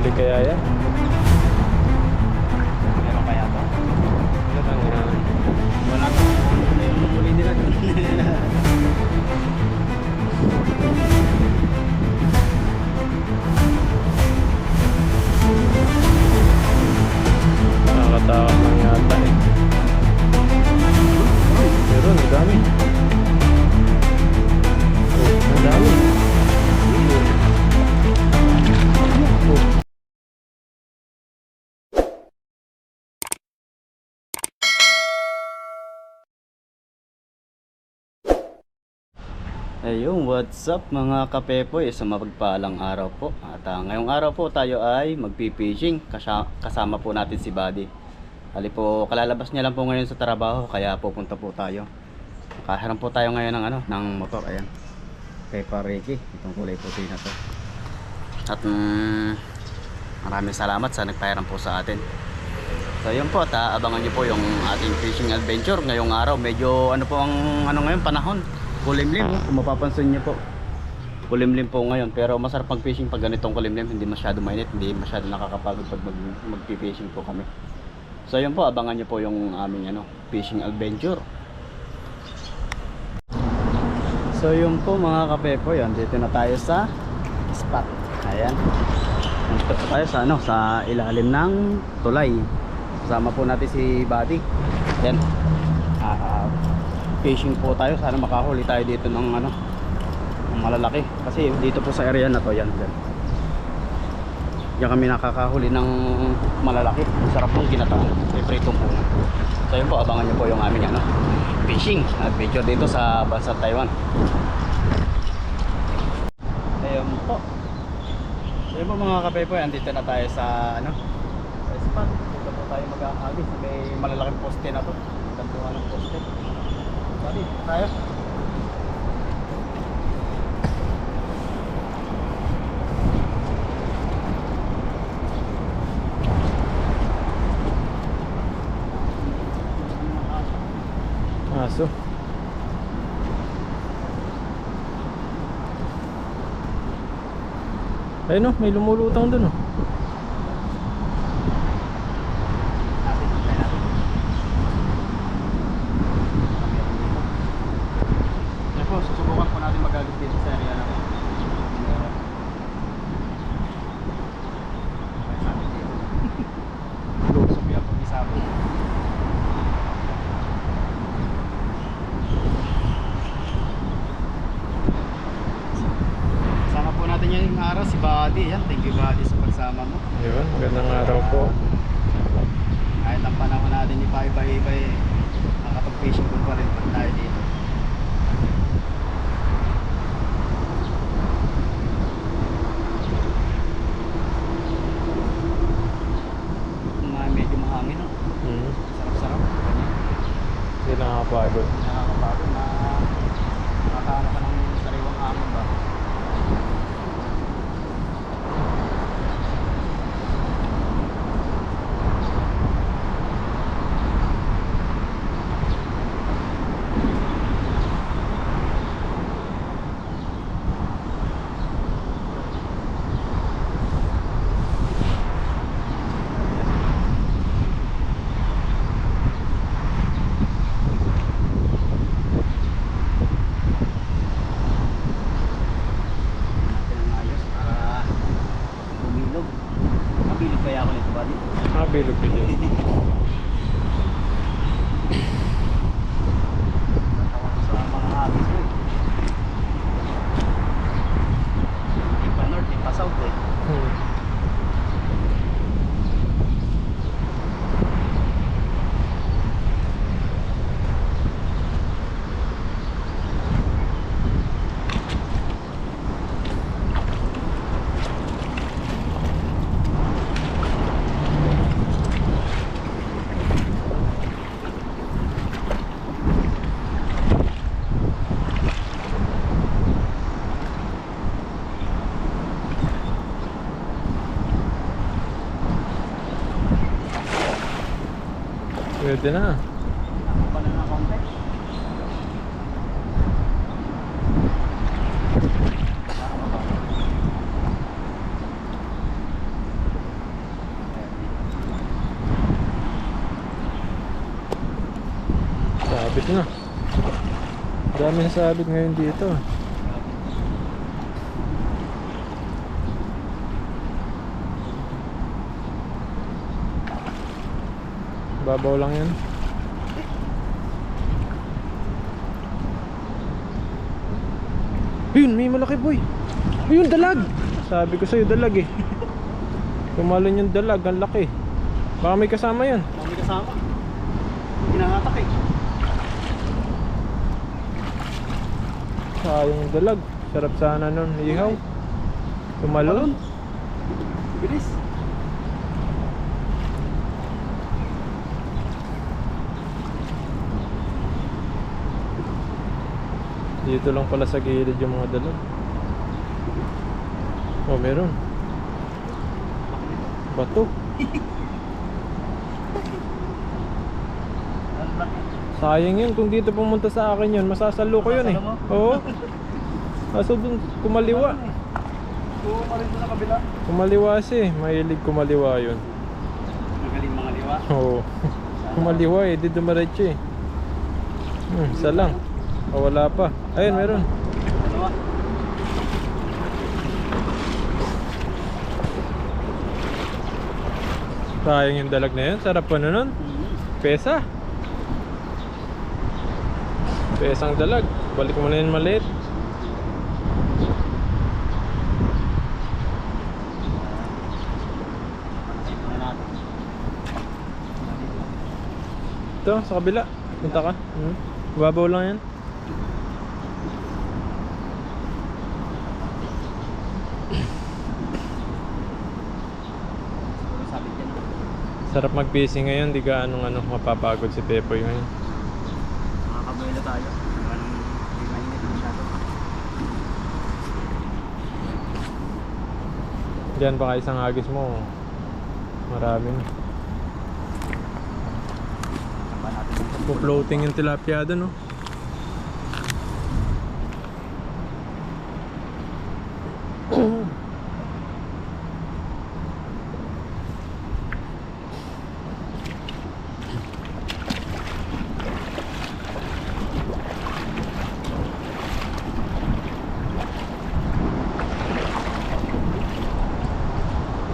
Mahuli kaya what's up mga kapepoy? Sa mapagpalang araw po. At ah, ngayong araw po tayo ay magpipishing. Kasama, kasama po natin si Buddy. Ali po, kalalabas niya lang po ngayon sa trabaho kaya pupunta po tayo. Nakaharap po tayo ngayon ng ano, ng motor. Ayan. Kay Pariki. Itong kulay puti na to. At mm, maraming salamat sa nagpahiram po sa atin. So yun po, at ah, abangan nyo po yung ating fishing adventure ngayong araw. Medyo ano po ang ano ngayon panahon. Kulimlim, oh. kung mapapansin nyo po. Kulimlim po ngayon, pero masarap mag-fishing pag ganitong kulimlim, hindi masyado mainit, hindi masyado nakakapagod pag mag mag-fishing po kami. So yun po, abangan nyo po yung aming ano, fishing adventure. So yun po mga kapepo, yan dito na tayo sa spot. Ayan. Dito po tayo sa ano, sa ilalim ng tulay. Kasama po natin si Buddy. Yan. Fishing po tayo. Sana makahuli tayo dito ng ano, ng malalaki. Kasi dito po sa area na to, yan. yan. Diyan kami nakakahuli ng malalaki. Sarap pong ginataan. May pritong po. So yun po, abangan nyo po yung aming ano, fishing adventure dito sa bansa Taiwan. Ayun po. Ayun po mga kapepo, andito na tayo sa ano, sa spot. Dito po tayo mag-aagi may malalaking poste na to. Sabi, tayo. Aso. Ayun oh, may lumulutang dun oh. Swerte na. Sabit na. Dami na sabit ngayon dito. Babaw lang yan. Ayun, may malaki boy. Ayun, dalag. Sabi ko sa'yo, dalag eh. Tumalon yung dalag, ang laki. Baka may kasama yan. Kami kasama. Hinahatak eh. Sayang yung dalag. Sarap sana nun. Ihaw. Tumalon. Bilis. Dito lang pala sa gilid yung mga dalag. Oh, meron. Bato. Sayang yun. Kung dito pumunta sa akin yun, masasalo ko yun eh. Oo. Kaso dun, kumaliwa. Oo, pa rin sa kabila. Kumaliwa siya eh. Mahilig kumaliwa yun. Magaling mga liwa. Oo. kumaliwa eh. Di dumiretso eh. Hmm, isa lang. O, wala pa. Ayun, meron. Sayang yung dalag na yun. Sarap pa na nun. Pesa. Pesang dalag. Balik mo na yun maliit. Ito, sa kabila. Punta ka. Hmm. Babaw lang yan. Siguro sabi dyan. Sarap mag-busy ngayon. Di ka anong ano, mapapagod si Pepoy ngayon. Makakabuelo tayo. Hindi mainit masyado. Diyan baka isang agis mo. Marami na. Tamba natin dito. floating yung tilapia doon, no?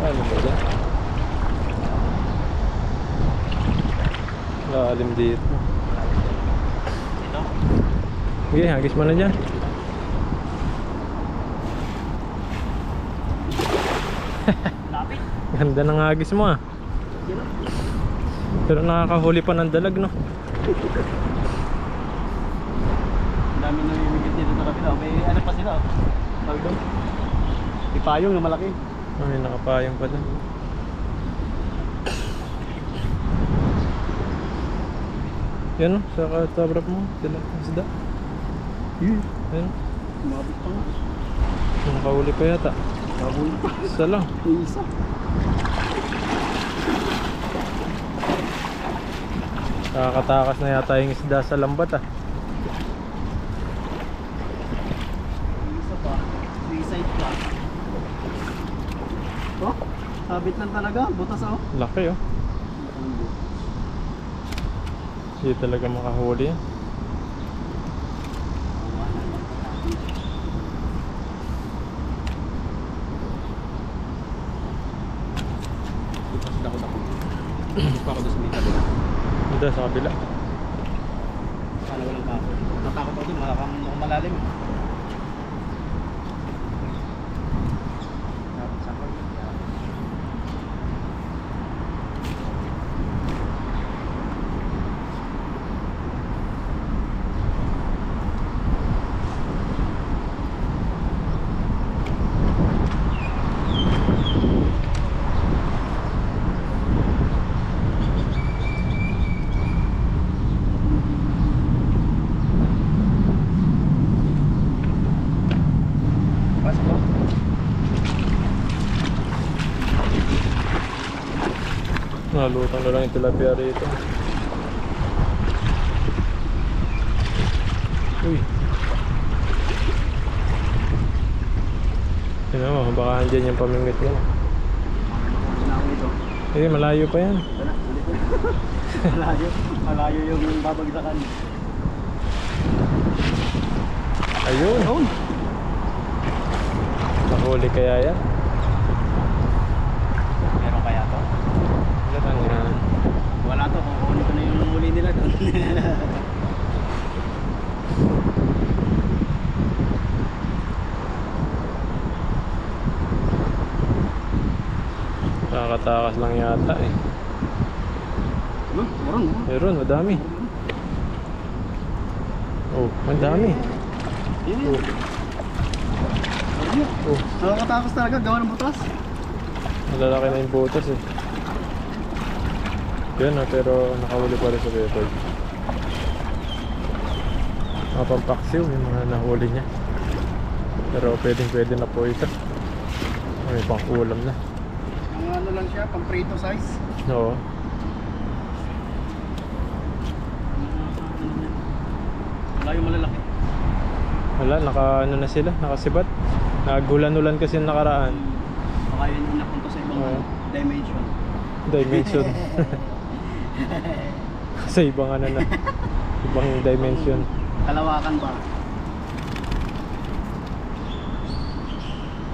Ano ba dyan? Lalim dito. Ito. Sige, hagis mo na dyan. Ganda ng hagis mo ah. Pero nakakahuli pa ng dalag no. Dami na lumimigit dito sa kabila. May ano pa sila. oh. Tawag doon. May payong na malaki. Ay, nakapayong pa doon. Yan o, sa katabrap mo. Sila, isda. Yun. Ayun. Kumabit pa nga. Nakahuli pa yata. Kabul pa. Isa lang. May isa. Nakakatakas na yata yung isda sa lambat ah. Isa pa. Three side pa. Oh, sabit lang talaga. Butas oh. Laki oh. Hindi talaga makahuli doon sa kabila. Ito sa kabila. Nalutang na lang yung tilapia rito. Uy. Yan o, baka andyan yung pamingit nila. Eh, malayo pa yan. malayo, malayo yung babagsakan. Ayun. Ayun. Nahuli kaya yan? Nakakatakas lang yata eh. Ano? Meron, meron. Meron, madami. Oh, madami. Oh, oh. Nakakatakos talaga, gawa ng butas. Malalaki na yung butas eh. Yun ah, pero nakahuli pa rin sa record. Mga pampaksiw, yung mga nahuli niya. Pero pwedeng pwede na po ito. May pang ulam na. Ang ano lang siya, pang prito size. Oo. Wala yung malalaki. Wala, naka ano na sila, nakasibat. Nagulan-ulan kasi yung nakaraan. Baka yun yung napunta sa ibang Oo. dimension. Dimension. sa ibang ano na. Ibang dimension. Kalawakan ba?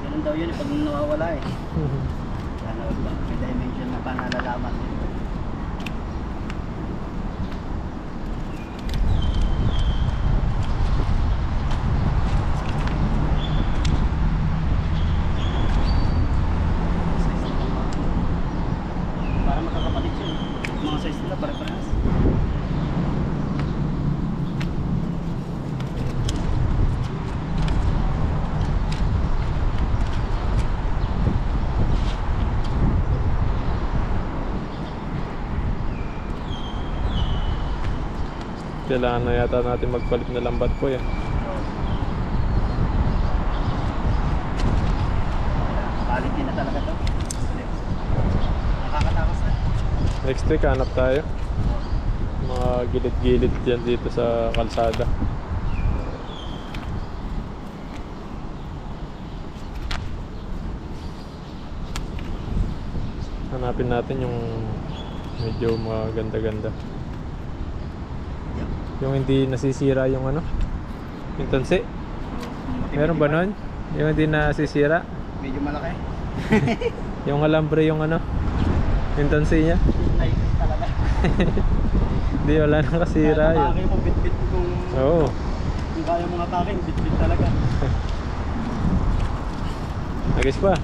Ganun daw yun eh, pag nawawala eh. Ano ba? May dimension na pa nalalaman. Para magkakapatid siya. eh. Mga size nila pare-parehas. Kailangan na yata natin magpalit na lambat po yan. Quality na talaga to. Nakakatakas na. Next week, hanap tayo. Mga gilid-gilid dyan dito sa kalsada. Hanapin natin yung medyo maganda-ganda. Yung hindi nasisira yung ano? Yung tansi. Meron ba nun? Yung hindi nasisira? Medyo malaki. Yung alambre yung ano? Yung tansi niya? Ay, talaga. Hindi, wala nang kasira yun. atake mo, bit-bit kung, Oo. kung kaya mong atake, bit-bit talaga. Nagis. Pa.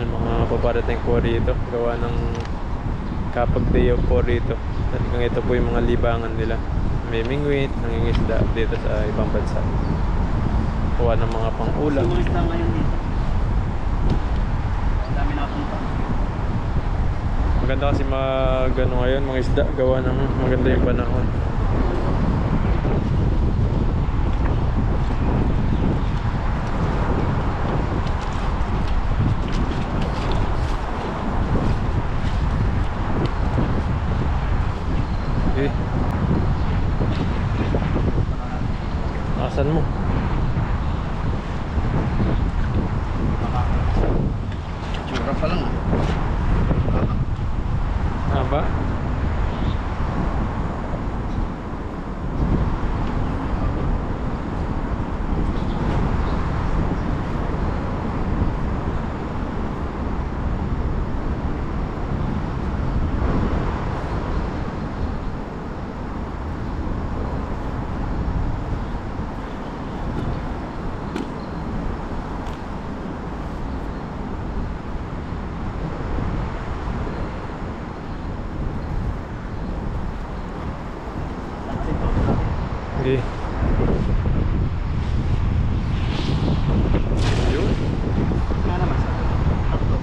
May mga paparating po rito. Gawa ng kapag day off po rito. Talagang ito po yung mga libangan nila. May mingwit, nangingisda dito sa ibang bansa. Kuha ng mga pang-ulam. Na ngayon dito. Ang dami napunta. Maganda kasi mag ano ngayon, mga isda. Gawa ng maganda yung panahon. Okay. Asan mo? Tsura pa lang ah. Haba? Okay. Yun. Nga naman sa tatlo.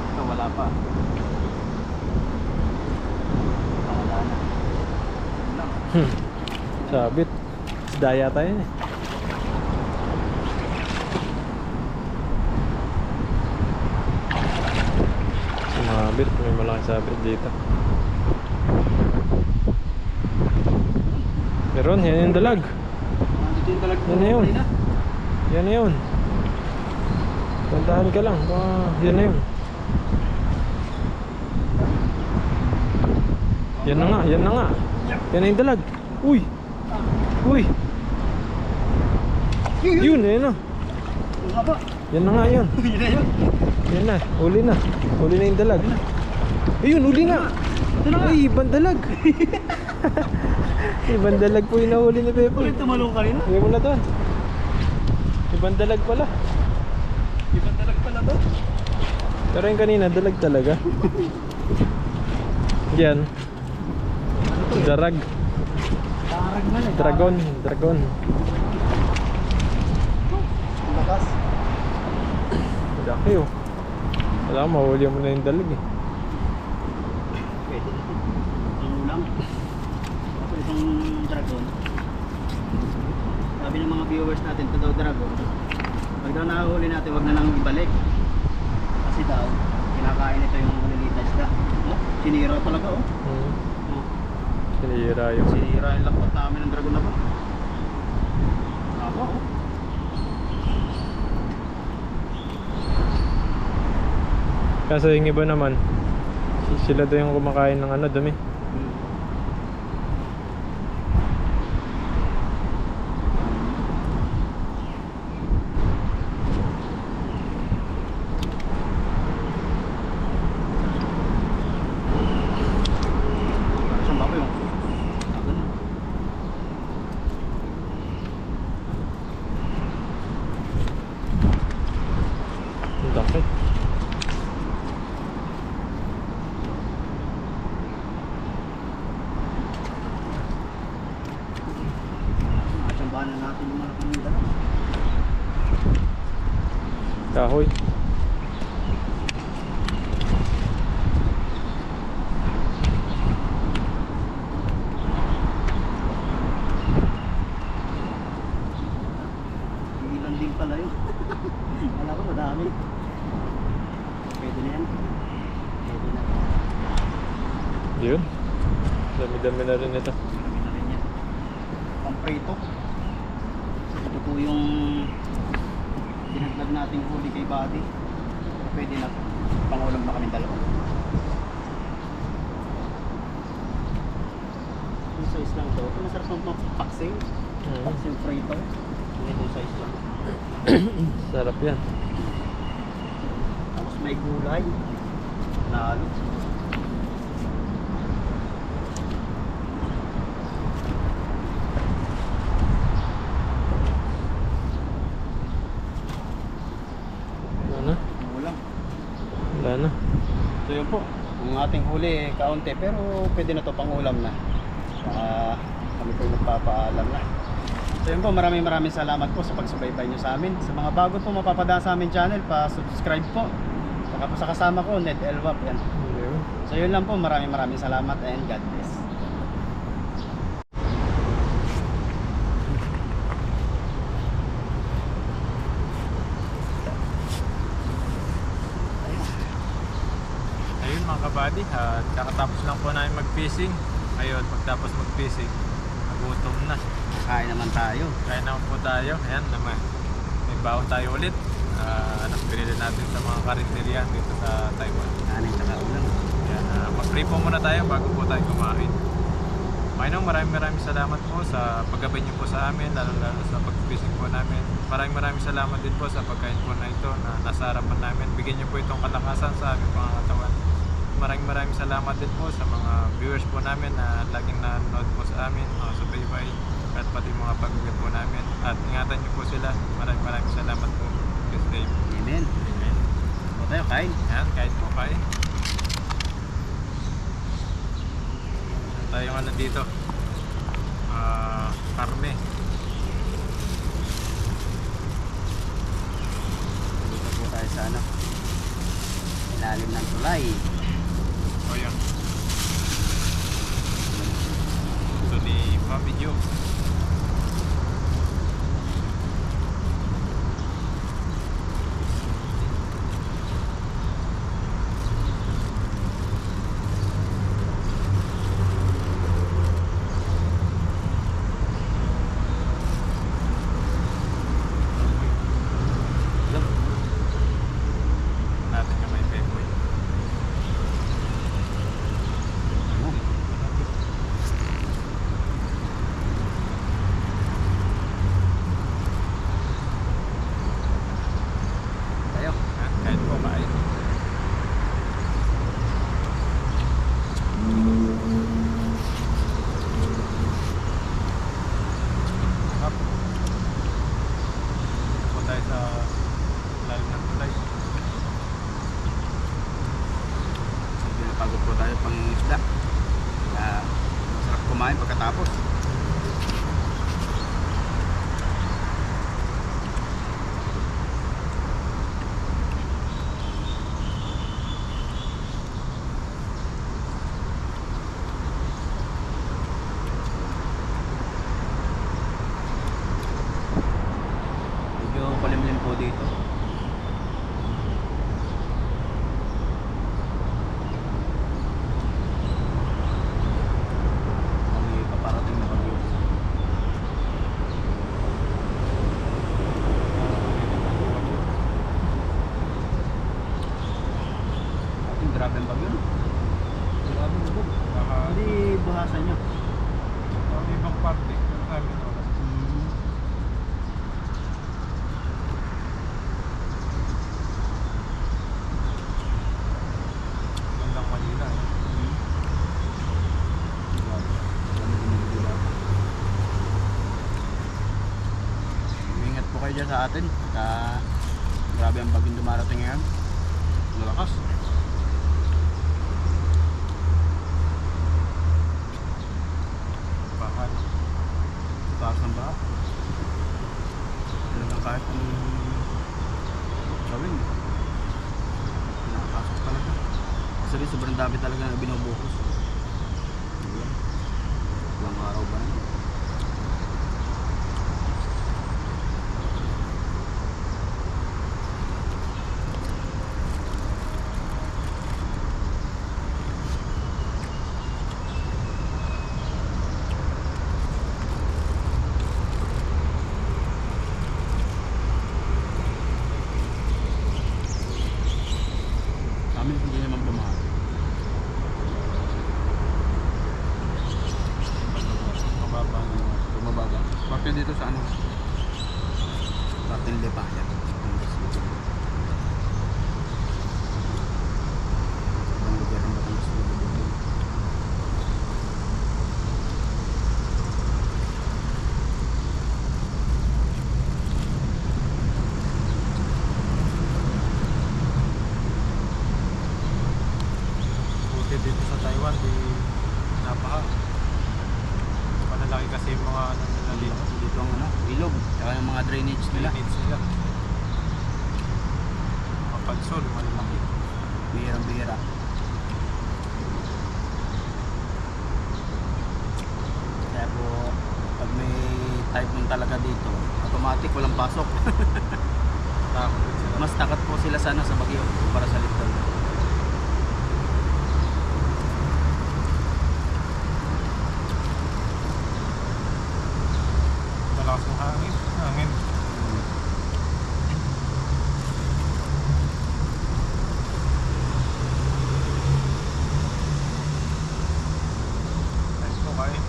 Ito wala pa. Ito wala na. Yun lang. Hmm. Sabit. Isda yata yun eh. Sumabit. sabit. May malaking sabit dito. Meron, yan yung dalag. Yan na yun. Yan na yun. Tantahan ka lang. Baka yan na yun. Yan na nga, yan na nga. Yan na yung dalag. Uy! Uy! Yun, yan na. Yan na nga yun. Yun na yun. Yan na, huli na. Huli na yung dalag. Ayun, huli na. Ay, ibang dalag. ibang dalag po yung nahuli ni Pepo. Ulit tumalong kanina. Hindi mo na doon. Ibang dalag pala. Ibang talag pala to. Pero yung kanina, dalag talaga. Yan. Darag. Darag man eh. Dragon. Dragon. Ang lakas. Laki oh. Wala ka, mahuli mo na yung dalag eh. Pwede na. Ang ulam. Ako itong dragon. Sabi ng mga viewers natin, ito daw dragon. Pag daw nahuli natin, wag na lang ibalik. Kasi daw, kinakain ito yung maliliit na isda. Oh, sinira talaga oh. Hmm. oh. Sinira yung... Sinira yung lakot namin ng dragon na ba? Ako oh. Kaso yung iba naman, sila daw yung kumakain ng ano, dumi. Hmm. Saan ba ako yun? Ako na. Ang laki. Nakatsambahan na natin yung mga kanila. Kahoy. Ilan din pala yun. Wala ko madami. Pwede na yan. Pwede na. Yun. Dami-dami na rin ito. Pamprito. Ito po yung dinagdag nating huli kay Buddy. Pwede na. Pangulam na kami dalawa. Yung size lang to. Masarap ng paksing. Mm. Paksing prito. Yung size lang. Sarap yan. Tapos may gulay. Nalo. Wala na. Ulam. Wala na. So yun po. Ang ating huli kaunti pero pwede na to pang ulam na. Saka kami po magpapaalam na. So yun po, maraming maraming salamat po sa pagsubaybay nyo sa amin. Sa mga bago po mapapada sa amin channel, pa-subscribe po. Saka po sa kasama ko, Ned Elwap. Yan. So yun lang po, maraming maraming salamat and God bless. Ayun mga kabady, at kakatapos lang po namin mag-fishing. Ayun, pagtapos mag-fishing, nagutom na. Kain naman tayo. Kaya naman po tayo. Ayan naman. May baon tayo ulit. Ah, ano, binili natin sa mga karinderya dito sa Taiwan. Kanin tsaka ulam. Ayan, ah, mag-free po muna tayo bago po tayo kumain. Panginoon, maraming maraming salamat po sa paggabay niyo po sa amin, lalo lalo sa pag-fishing po namin. Maraming maraming salamat din po sa pagkain po na ito na nasa harapan namin. Bigyan niyo po itong kalakasan sa aming pangangatawan. Maraming maraming salamat din po sa mga viewers po namin na laging nanonood po sa amin, mga subaybay, at pati mga pamilya po namin. At ingatan niyo po sila. Maraming maraming salamat po. Good day. Amen. Amen. Po tayo, kain. Ayan, kahit po kain. Tayo ano dito? Ah, karne. Dito po tayo sa ano. Ilalim ng tulay. Yun. Ito ni Mami pagod po tayo pang isda. Uh, masarap kumain pagkatapos. Parte. Pero sa amin wala. Gandang Manila eh. Ingat po kayo dyan sa atin. Ka grabe ang bagong dumarating ngayon. Malakas. Baka no. Taas ng baha. Talagang kahit anong gawin. Nakakasok talaga. Kasi rin sobrang dami talaga na binubuhos. Ayan. Ilang araw ba na? Sa amin hindi naman bumaha. Mababa na yun. Bumaba ba? Bakit dito sa ano? Martin Lepa. Yan. Ibang lugar ng Batangas na bubundol. Buti dito sa Taiwan, di napaha. Panalaki kasi yung mga ano nila dito. Dito ang ano, ilog. Tsaka yung mga drainage nila. Needs nila. Mga pansol, malalaki. Bihirang bihira. Kaya po, pag may typhoon talaga dito, automatic walang pasok. Takot. Mas takat po sila sana sa bagyo para sa lifton. Malakas ng hangin. Hangin. Nice po kayo.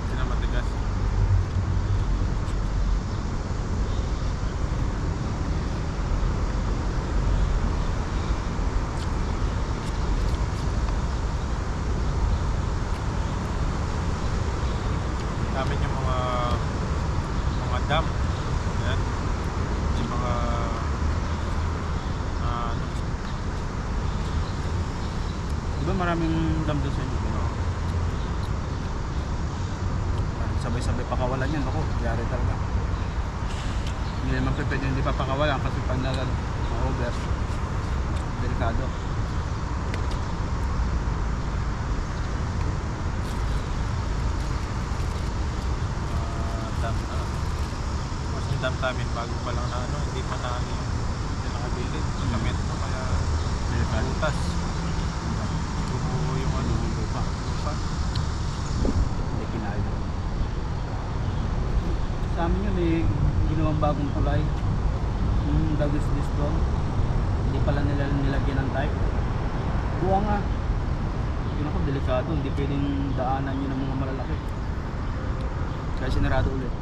Hindi na matigas. Namin yung mga mga dam. Yan. Yung mga ah, ano, Di ba maraming dam doon sa inyo? ano, Sabay-sabay pakawalan yan. Ako, yari talaga. Hindi naman pwede hindi pa pakawalan kasi pag nag over, delikado. ah, dam na. Mas yung dam namin bago pa lang na ano, hindi pa na ano yung nakabilid. Pagkamento kaya Delikado. butas. Tumuho yung ano, lupa. lupa. Hindi kinaya. Sa amin yun eh, ginawang bagong tulay. Yung Douglas Diston. Hindi pala nila nilagyan ng type. Buwa nga. Yun ako, delikado. Hindi pwedeng daanan yun ng mga malalaki. Kaya sinarado ulit.